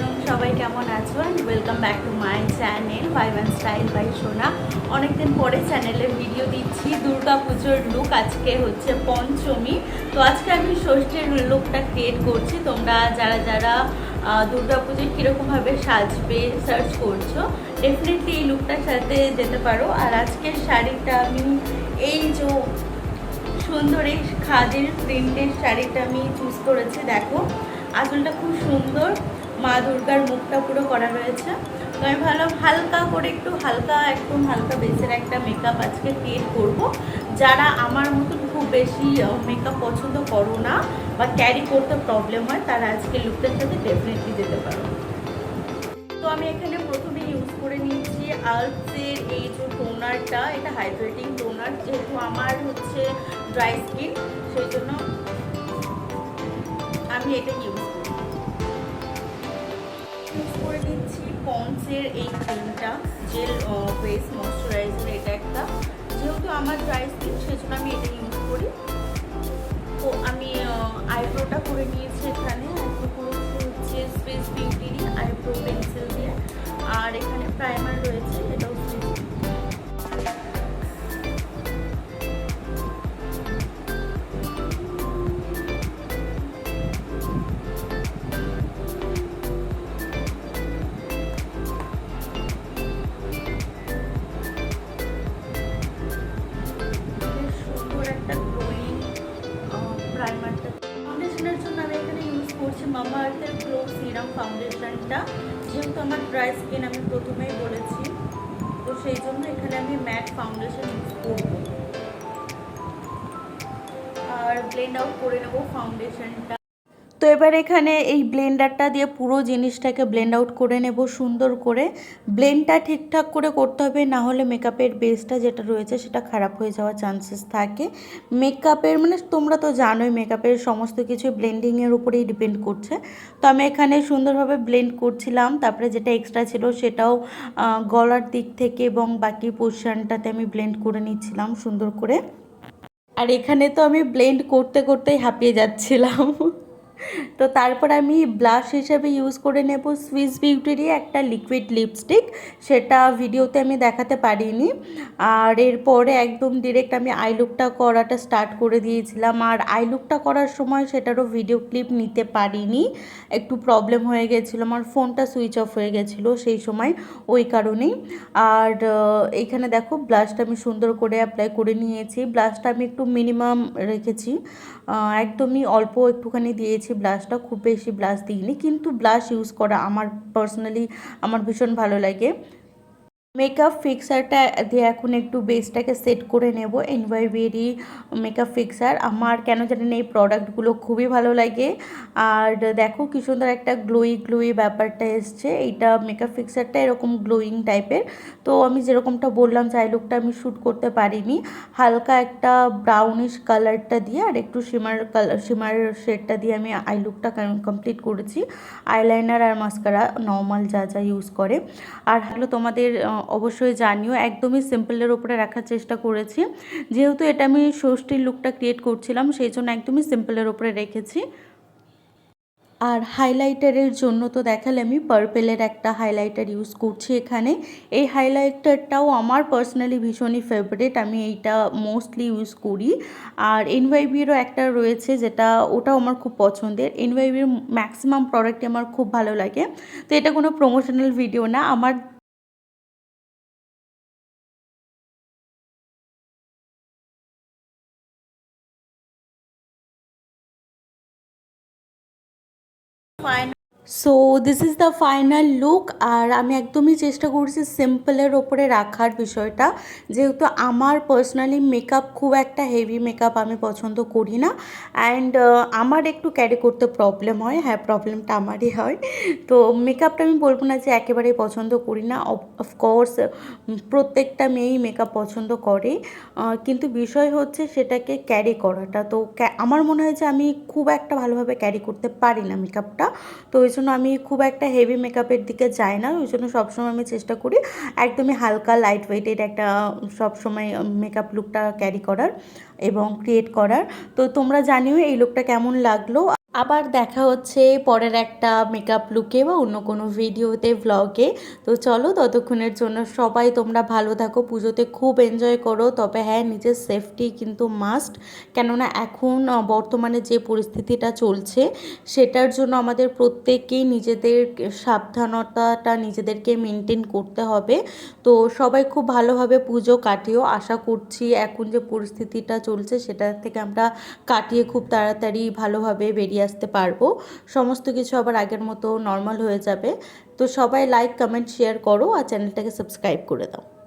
Afternoon সবাই কেমন আছো? And welcome back to my channel five and style by Sona অনেকদিন পরে চ্যানেলে ভিডিও দিচ্ছি দুর্গাপুজোর লুক আজকে হচ্ছে পঞ্চমী। তো আজকে আমি ষষ্ঠীর লুকটা ক্রিয়েট করছি। তোমরা যারা যারা দুর্গাপুজোয় কীরকমভাবে সাজবে সার্চ করছ ডেফিনেটলি এই লুকটার সাথে যেতে পারো। আর আজকের শাড়িটা আমি, এই যে সুন্দর এই খাদের প্রিন্টের শাড়িটা আমি চুজ করেছি, দেখো। আঁচলটা খুব সুন্দর। মা দুর্গার মুখটা পুরো করা রয়েছে। তো আমি ভাবলাম হালকা করে একটু হালকা একদম হালকা বেসের একটা মেকআপ আজকে ক্রিয়েট করব। যারা আমার মতন খুব বেশি মেকআপ পছন্দ করো না বা ক্যারি করতে প্রবলেম হয়, তারা আজকে লুকটার সাথে ডেফিনেটলি যেতে পারো। তো আমি এখানে প্রথমে ইউজ করে নিয়েছি আলসের এই যে টোনারটা এটা হাইড্রেটিং টোনার যেহেতু আমার হচ্ছে ড্রাই স্কিন সেই জন্য আমি এটা ইউজ করি পন্সের এই ক্রিমটা জেল ফেস ময়শ্চারাইজার এটা একটা। যেহেতু আমার ড্রাই স্কিন সেজন্য আমি এটা ইউজ করি। তো আমি আইব্রোটা করে নিয়েছি এখানে। আইব্রো হচ্ছে স্পেস বিউটিরই আইব্রো পেন্সিল দিয়ে। আর এখানে প্রাইমার রয়েছে এটাও মামা আর্থের গ্লো সিরাম ফাউন্ডেশনটা, যেহেতু আমার ড্রাই স্কিন আমি প্রথমেই বলেছি, তো সেই জন্য এখানে আমি ম্যাট ফাউন্ডেশন ইউজ করব। আর ব্লেন্ড আউট করে নেব ফাউন্ডেশনটা তো এবার এখানে এই ব্লেন্ডারটা দিয়ে পুরো জিনিসটাকে ব্লেন্ড আউট করে নেব, সুন্দর করে। ব্লেন্ডটা ঠিকঠাক করে করতে হবে, না হলে মেকআপের বেসটা যেটা রয়েছে সেটা খারাপ হয়ে যাওয়ার চান্সেস থাকে। মেকআপের মানে তোমরা তো জানোই, মেকআপের সমস্ত কিছু ব্লেন্ডিংয়ের উপরেই ডিপেন্ড করছে। তো আমি এখানে সুন্দরভাবে ব্লেন্ড করছিলাম, তারপরে যেটা এক্সট্রা ছিল সেটাও গলার দিক থেকে এবং বাকি পোর্শনটাতে আমি ব্লেন্ড করে নিচ্ছিলাম সুন্দর করে। আর এখানে তো আমি ব্লেন্ড করতে করতেই হাঁপিয়ে যাচ্ছিলাম। তো তারপর আমি ব্লাশ হিসেবে ইউজ করে নেব সুইস বিউটিরই একটা লিকুইড লিপস্টিক সেটা ভিডিওতে আমি দেখাতে পারিনি। আর এরপরে একদম ডিরেক্ট আমি আই লুকটা করাটা স্টার্ট করে দিয়েছিলাম। আর আই লুকটা করার সময় সেটারও ভিডিও ক্লিপ নিতে পারিনি। একটু প্রবলেম হয়ে গেছিল, আমার ফোনটা সুইচ অফ হয়ে গেছিল সেই সময়, ওই কারণেই। আর এখানে দেখো ব্লাশটা আমি সুন্দর করে অ্যাপ্লাই করে নিয়েছি। ব্লাশটা আমি একটু মিনিমাম রেখেছি। একদমই অল্প একটুখানি দিয়েছি। ব্লাশটা, খুব বেশি ব্লাশ দিইনি। কিন্তু ব্লাশ ইউজ করা আমার পার্সোনালি আমার ভীষণ ভালো লাগে। মেকআপ ফিক্সারটা দিয়ে এখন একটু বেসটাকে সেট করে নেব এনওয়াইবিডি মেকআপ ফিক্সার। আমার কেন জানি না এই প্রোডাক্টগুলো খুবই ভালো লাগে। আর দেখো কি সুন্দর একটা গ্লোই গ্লোই ব্যাপারটা এসছে। এইটা মেকআপ ফিক্সারটা এরকম গ্লোয়িং টাইপের। তো আমি যেরকমটা বললাম আই লুকটা আমি শ্যুট করতে পারিনি। হালকা একটা ব্রাউনিশ কালারটা দিয়ে আর একটু শিমার কালার, শিমার শেডটা দিয়ে আমি আই লুকটা কমপ্লিট করেছি। আইলাইনার আর মাস্কারা নর্মাল যা যা ইউজ করে। আর হলো তোমাদের অবশ্যই জানিও, একদমই সিম্পলের উপরে রাখার চেষ্টা করেছি। যেহেতু এটা আমি ষষ্ঠীর লুকটা ক্রিয়েট করছিলাম, সেই জন্য একদমই সিম্পলের উপরে রেখেছি। আর হাইলাইটারের জন্য তো দেখালে আমি পার্পেলের একটা হাইলাইটার ইউজ করছি এখানে। এই হাইলাইটারটাও আমার পার্সোনালি ভীষণই ফেভারিট আমি এইটা মোস্টলি ইউজ করি। আর এনওয়াইবিরও একটা রয়েছে যেটা, ওটাও আমার খুব পছন্দের। এনওয়াইবির ম্যাক্সিমাম প্রোডাক্টই আমার খুব ভালো লাগে। তো এটা কোনো প্রমোশনাল ভিডিও না, আমার fine so this is the final look আর আমি একদমই চেষ্টা করছি সিম্পলের ওপরে রাখার বিষয়টা। যেহেতু আমার পার্সোনালি মেকআপ খুব একটা হেভি মেকআপ আমি পছন্দ করি না। অ্যান্ড আমার একটু ক্যারি করতে প্রবলেম হয়। হ্যাঁ প্রবলেমটা আমারই হয়। তো মেকআপটা আমি বলব না যে একেবারেই পছন্দ করি না। অফকোর্স প্রত্যেকটা মেয়েই মেকআপ পছন্দ করে। কিন্তু বিষয় হচ্ছে সেটাকে ক্যারি করাটা। তো আমার মনে হয় যে আমি খুব একটা ভালোভাবে ক্যারি করতে পারি না মেকআপটা তো ওই জন্য আমি খুব একটা হেভি মেকআপের দিকে যাই না। ওই জন্য সবসময় আমি চেষ্টা করি একদমই হালকা লাইট ওয়েটের একটা, সবসময় মেকআপ লুকটা ক্যারি করার এবং ক্রিয়েট করার। তো তোমরা জানিও এই লুকটা কেমন লাগল। আবার দেখা হচ্ছে পরের একটা মেকআপ লুকে বা অন্য কোনো ভিডিওতে ভ্লগে তো চলো ততক্ষণের জন্য সবাই তোমরা ভালো থাকো, পুজোতে খুব এনজয় করো। তবে হ্যাঁ নিজের সেফটি কিন্তু মাস্ট কেননা এখন বর্তমানে যে পরিস্থিতিটা চলছে, সেটার জন্য আমাদের প্রত্যেককেই নিজেদের সাবধানতাটা নিজেদেরকে মেনটেন করতে হবে। তো সবাই খুব ভালোভাবে পুজো কাটিয়েও আশা করছি এখন যে পরিস্থিতিটা চলছে, সেটা থেকে আমরা কাটিয়ে খুব তাড়াতাড়ি ভালোভাবে বেরিয়ে আসতে পারব। সমস্ত কিছু আবার আগের মতো নর্মাল হয়ে যাবে। তো সবাই লাইক কমেন্ট শেয়ার করো আর চ্যানেলটাকে সাবস্ক্রাইব করে দাও।